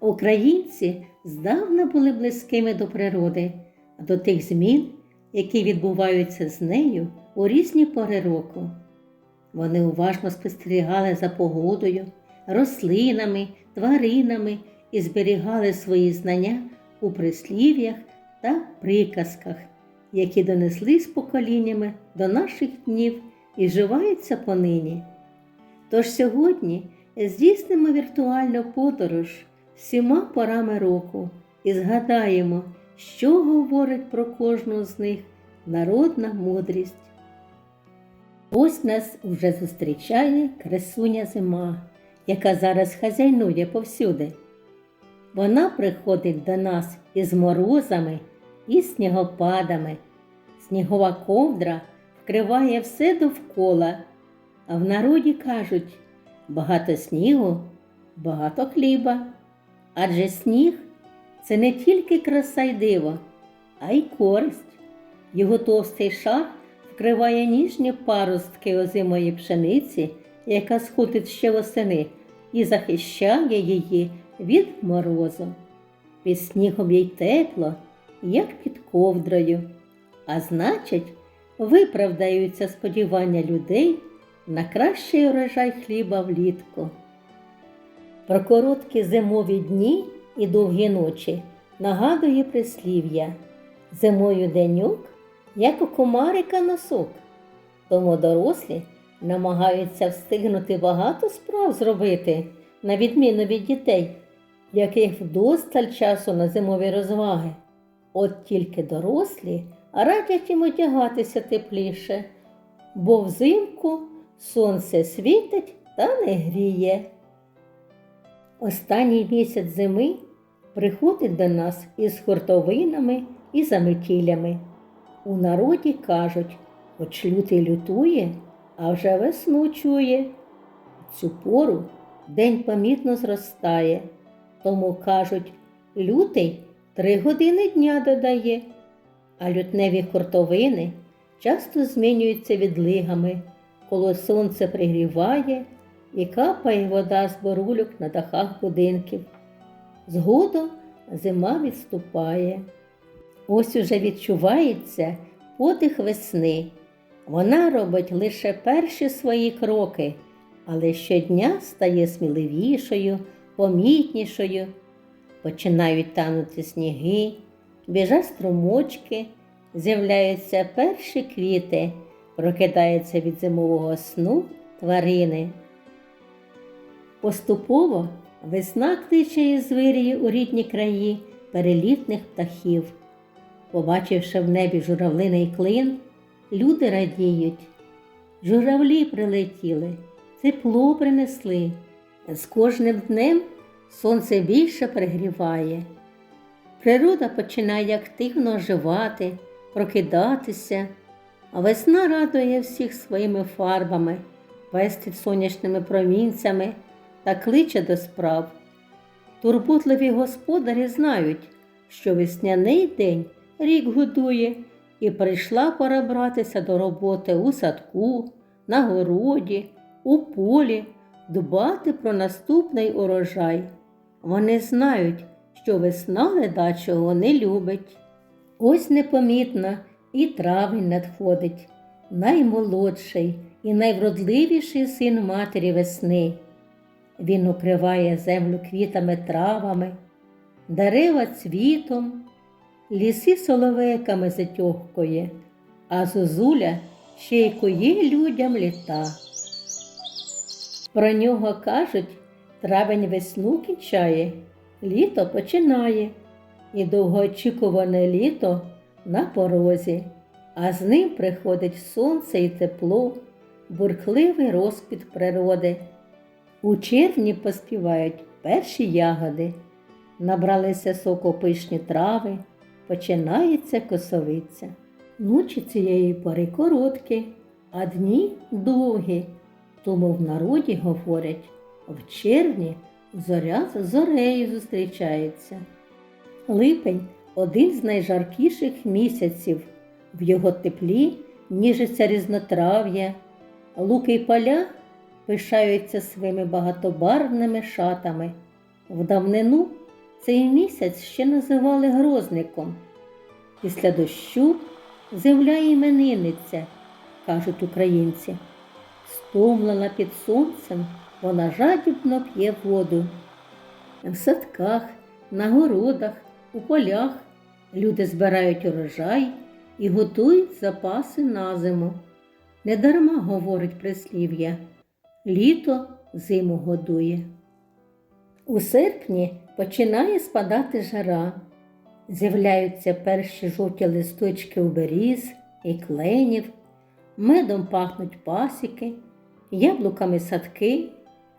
Українці здавна були близькими до природи, а до тих змін, які відбуваються з нею у різні пори року. Вони уважно спостерігали за погодою, рослинами, тваринами і зберігали свої знання у прислів'ях та приказках, які донесли з поколіннями до наших днів і вживаються понині. Тож сьогодні здійснимо віртуальну подорож всіма порами року і згадаємо, що говорить про кожну з них народна мудрість. Ось нас уже зустрічає красуня зима, яка зараз хазяйнує повсюди. Вона приходить до нас із морозами і снігопадами. Снігова ковдра вкриває все довкола, а в народі кажуть багато снігу, багато хліба. Адже сніг це не тільки краса й диво, а й користь. Його товстий шар вкриває ніжні паростки озимої пшениці, яка сходить ще восени, і захищає її від морозу. Під снігом їй тепло, як під ковдрою, а значить, виправдаються сподівання людей на кращий урожай хліба влітку. Про короткі зимові дні і довгі ночі нагадує прислів'я зимою денюк, як у комарика носок. Тому дорослі намагаються встигнути багато справ зробити, на відміну від дітей, яких вдосталь часу на зимові розваги. От тільки дорослі радять їм одягатися тепліше, бо взимку сонце світить та не гріє. Останній місяць зими приходить до нас із хуртовинами і заметілями. У народі кажуть, хоч лютий лютує, а вже весну чує. Цю пору день помітно зростає, тому кажуть, лютий три години дня додає, а лютневі хуртовини часто змінюються відлигами, коли сонце пригріває і капає вода з борульок на дахах будинків. Згодом зима відступає. Ось уже відчувається подих весни. Вона робить лише перші свої кроки, але щодня стає сміливішою, помітнішою. Починають танути сніги, біжать струмочки, з'являються перші квіти, прокидаються від зимового сну тварини. Поступово весна кличе звирії у рідні краї перелітних птахів. Побачивши в небі журавлиний клин, люди радіють. Журавлі прилетіли, тепло принесли. З кожним днем сонце більше пригріває. Природа починає активно оживати, прокидатися, а весна радує всіх своїми фарбами, пестить сонячними промінцями та кличе до справ. Турботливі господарі знають, що весняний день рік годує, і прийшла пора братися до роботи у садку, на городі, у полі, дбати про наступний урожай. Вони знають, що весна ледачого не любить. Ось непомітно і травень надходить, наймолодший і найвродливіший син матері весни. Він укриває землю квітами травами, дерева цвітом, ліси соловейками затьохкує, а зозуля ще й кує людям літа. Про нього кажуть, травень весну кінчає, літо починає, і довгоочікуване літо на порозі, а з ним приходить сонце і тепло, бурхливий розквіт природи. У червні поспівають перші ягоди, набралися соку пишні трави, починається косовиця. Ночі цієї пори короткі, а дні довгі, тому в народі говорять, в червні зоря з зорею зустрічається. Липень один з найжаркіших місяців. В його теплі ніжиться різнотрав'я, луки й поля пишаються своїми багатобарвними шатами. В давнину Цей місяць ще називали грозником. Після дощу земля іменинниця, кажуть українці. Стомлена під сонцем, вона жадібно п'є воду. В садках, на городах, у полях люди збирають урожай і готують запаси на зиму. Недарма говорить прислів'я літо зиму годує. У серпні починає спадати жара. З'являються перші жовті листочки у беріз і кленів, медом пахнуть пасіки, яблуками садки,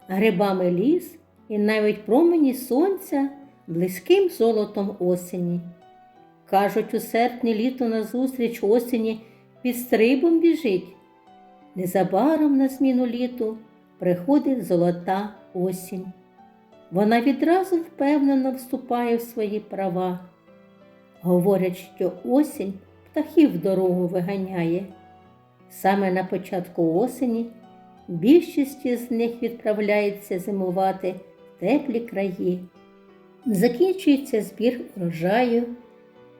грибами ліс і навіть промені сонця близьким золотом осені. Кажуть, у серпні літо назустріч осені під стрибом біжить. Незабаром на зміну літу приходить золота осінь. Вона відразу впевнено вступає в свої права. Говорять, що осінь птахів дорогу виганяє. Саме на початку осені більшість із них відправляється зимувати в теплі краї. Закінчується збір врожаю,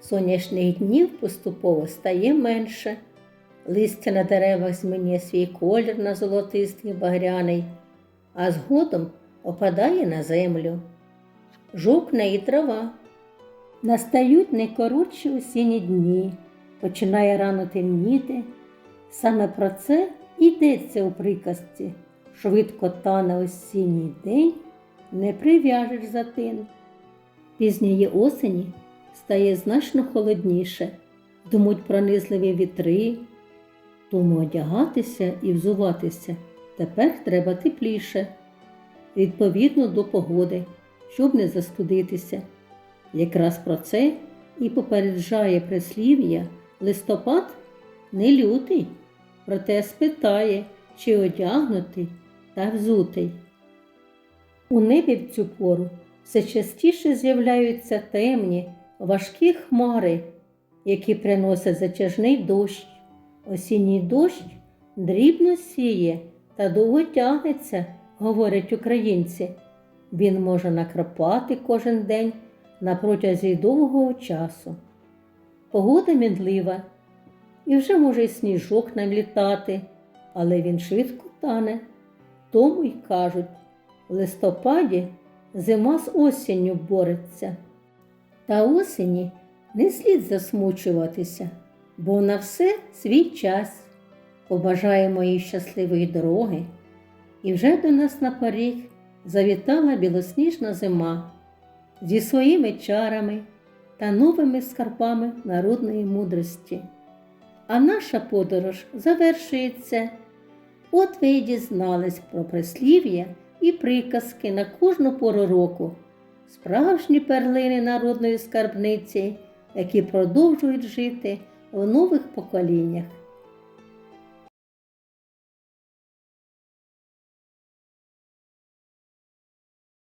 сонячних днів поступово стає менше, листя на деревах змінює свій колір на золотистий багряний, а згодом опадає на землю. Жовкне і трава. Настають найкоротші осінні дні, починає рано темніти. Саме про це йдеться у приказці. Швидко тане осінній день, не прив'яжеш за тин. Пізньої осені стає значно холодніше, думуть пронизливі вітри, тому одягатися і взуватися тепер треба тепліше, відповідно до погоди, щоб не застудитися. Якраз про це і попереджає прислів'я листопад не лютий, проте спитає, чи одягнутий та взутий. У небі в цю пору все частіше з'являються темні, важкі хмари, які приносять затяжний дощ. Осінній дощ дрібно сіє та довго тягнеться, говорять українці. Він може накрапати кожен день на протязі довгого часу. Погода мінлива, і вже може й сніжок налітати, але він швидко тане. Тому й кажуть, в листопаді зима з осінню бореться. Та осені не слід засмучуватися, бо на все свій час. Побажаємо їй щасливої дороги, і вже до нас на поріг завітала білосніжна зима зі своїми чарами та новими скарбами народної мудрості. А наша подорож завершується. От ви й дізнались про прислів'я і приказки на кожну пору року, справжні перлини народної скарбниці, які продовжують жити в нових поколіннях.